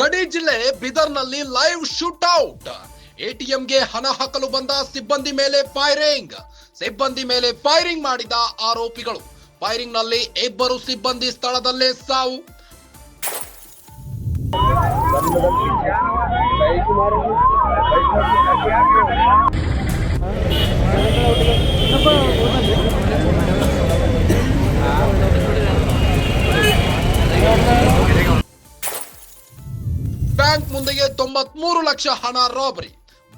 ಗಡಿ ಜಿಲ್ಲೆ ಬಿದರ್ನಲ್ಲಿ live shootout ಎಟಿಎಂಗೆ ಹಣ ಹಾಕಲು ಬಂದ ಸಿಬ್ಬಂದಿ ಮೇಲೆ ಫೈರಿಂಗ್ ಸಿಬ್ಬಂದಿ ಮೇಲೆ ಫೈರಿಂಗ್ ಮಾಡಿದ ಆರೋಪಿಗಳು. ಫೈರಿಂಗ್ನಲ್ಲಿ ಇಬ್ಬರು ಸಿಬ್ಬಂದಿ ಸ್ಥಳದಲ್ಲೇ ಸಾವು. ಬ್ಯಾಂಕ್ ಮುಂದೆಗೆ ತೊಂಬತ್ಮೂರು ಲಕ್ಷ ಹಣ ರಾಬರಿ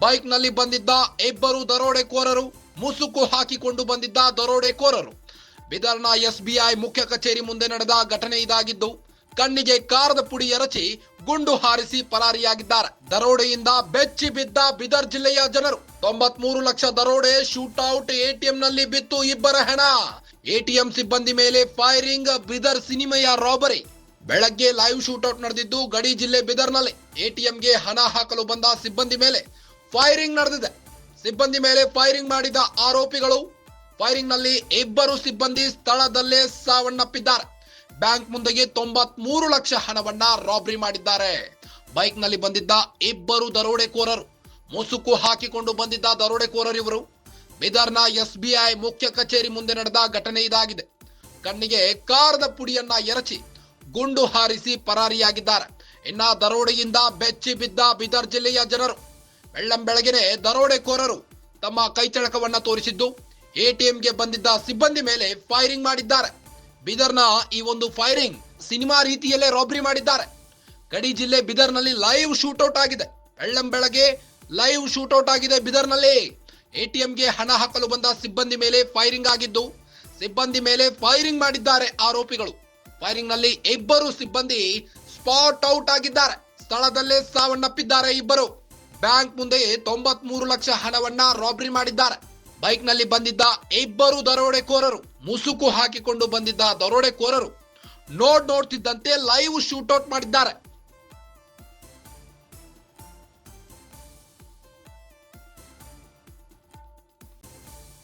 ಬೈಕ್ನಲ್ಲಿ ಬಂದಿದ್ದ ಇಬ್ಬರು ದರೋಡೆಕೋರರು ಮುಸುಕು ಹಾಕಿಕೊಂಡು ಬಂದಿದ್ದ ದರೋಡೆಕೋರರು. ಬಿದರ್ನ ಎಸ್ಬಿಐ ಮುಖ್ಯ ಕಚೇರಿ ಮುಂದೆ ನಡೆದ ಘಟನೆ ಇದಾಗಿದ್ದು, ಕಣ್ಣಿಗೆ ಕಾರದ ಪುಡಿ ಎರಚಿ ಗುಂಡು ಹಾರಿಸಿ ಪರಾರಿಯಾಗಿದ್ದಾರೆ. ದರೋಡೆಯಿಂದ ಬೆಚ್ಚಿ ಬಿದ್ದ ಬಿದರ್ ಜಿಲ್ಲೆಯ ಜನರು. ತೊಂಬತ್ಮೂರು ಲಕ್ಷ ದರೋಡೆ ಶೂಟ್ಔಟ್ ಎಟಿಎಂ ನಲ್ಲಿ ಬಿತ್ತು ಇಬ್ಬರ ಹೆಣ. ಎಟಿಎಂ ಸಿಬ್ಬಂದಿ ಮೇಲೆ ಫೈರಿಂಗ್ ಬಿದರ್ ಸಿನಿಮೆಯ ರಾಬರಿ ಬೆಳಗ್ಗೆ ಲೈವ್ ಶೂಟ್ಔಟ್ ನಡೆದಿದ್ದು ಗಡಿ ಜಿಲ್ಲೆ ಬಿದರ್ನಲ್ಲಿ. ಎಟಿಎಂಗೆ ಹಣ ಹಾಕಲು ಬಂದ ಸಿಬ್ಬಂದಿ ಮೇಲೆ ಫೈರಿಂಗ್ ನಡೆದಿದೆ. ಸಿಬ್ಬಂದಿ ಮೇಲೆ ಫೈರಿಂಗ್ ಮಾಡಿದ ಆರೋಪಿಗಳು. ಫೈರಿಂಗ್ನಲ್ಲಿ ಇಬ್ಬರು ಸಿಬ್ಬಂದಿ ಸ್ಥಳದಲ್ಲೇ ಸಾವನ್ನಪ್ಪಿದ್ದಾರೆ. ಬ್ಯಾಂಕ್ ಮುಂದೆಗೆ ತೊಂಬತ್ಮೂರು ಲಕ್ಷ ಹಣವನ್ನ ರಾಬರಿ ಮಾಡಿದ್ದಾರೆ. ಬೈಕ್ನಲ್ಲಿ ಬಂದಿದ್ದ ಇಬ್ಬರು ದರೋಡೆಕೋರರು. ಮುಸುಕು ಹಾಕಿಕೊಂಡು ಬಂದಿದ್ದ ದರೋಡೆಕೋರರಿವರು ಬಿದರ್ನ ಎಸ್ ಬಿದರ್ನ ಎಸ್ಬಿಐ ಮುಖ್ಯ ಕಚೇರಿ ಮುಂದೆ ನಡೆದ ಘಟನೆ ಇದಾಗಿದೆ. ಕಣ್ಣಿಗೆ ಕಾರದ ಪುಡಿಯನ್ನ ಎರಚಿ ಗುಂಡು ಹಾರಿಸಿ ಪರಾರಿಯಾಗಿದ್ದಾರೆ. ಇನ್ನ ದರೋಡೆಯಿಂದ ಬೆಚ್ಚಿ ಬಿದ್ದ ಬೀದರ್ ಜಿಲ್ಲೆಯ ಜನರು ಬೆಳ್ಳಂಬೆಳಗಿನೇ ದರೋಡೆಕೋರರು ತಮ್ಮ ಕೈಚಳಕವನ್ನ ತೋರಿಸಿದ್ದು, ಎಟಿಎಂಗೆ ಬಂದಿದ್ದ ಸಿಬ್ಬಂದಿ ಮೇಲೆ ಫೈರಿಂಗ್ ಮಾಡಿದ್ದಾರೆ. ಬಿದರ್ನ ಈ ಒಂದು ಫೈರಿಂಗ್ ಸಿನಿಮಾ ರೀತಿಯಲ್ಲೇ ರಾಬ್ರಿ ಮಾಡಿದ್ದಾರೆ. ಗಡಿ ಜಿಲ್ಲೆ ಬಿದರ್ನಲ್ಲಿ ಲೈವ್ ಶೂಟೌಟ್ ಆಗಿದೆ. ಬೆಳ್ಳಂಬೆಳಗ್ಗೆ ಲೈವ್ ಶೂಟೌಟ್ ಆಗಿದೆ ಬಿದರ್ನಲ್ಲಿ. ಎಟಿಎಂಗೆ ಹಣ ಹಾಕಲು ಬಂದ ಸಿಬ್ಬಂದಿ ಮೇಲೆ ಫೈರಿಂಗ್ ಆಗಿದ್ದು, ಸಿಬ್ಬಂದಿ ಮೇಲೆ ಫೈರಿಂಗ್ ಮಾಡಿದ್ದಾರೆ ಆರೋಪಿಗಳು. ಫೈರಿಂಗ್ನಲ್ಲಿ ಇಬ್ಬರು ಸಿಬ್ಬಂದಿ ಸ್ಪಾಟ್ ಔಟ್ ಆಗಿದ್ದಾರೆ. ಸ್ಥಳದಲ್ಲೇ ಸಾವನ್ನಪ್ಪಿದ್ದಾರೆ ಇಬ್ಬರು. ಬ್ಯಾಂಕ್ ಮುಂದೆ ತೊಂಬತ್ಮೂರು ಲಕ್ಷ ಹಣವನ್ನ ರಾಬರಿ ಮಾಡಿದ್ದಾರೆ. ಬೈಕ್ನಲ್ಲಿ ಬಂದಿದ್ದ ಇಬ್ಬರು ದರೋಡೆಕೋರರು, ಮುಸುಕು ಹಾಕಿಕೊಂಡು ಬಂದಿದ್ದ ದರೋಡೆಕೋರರು ನೋಡ್ ನೋಡ್ತಿದ್ದಂತೆ ಲೈವ್ ಶೂಟೌಟ್ ಮಾಡಿದ್ದಾರೆ.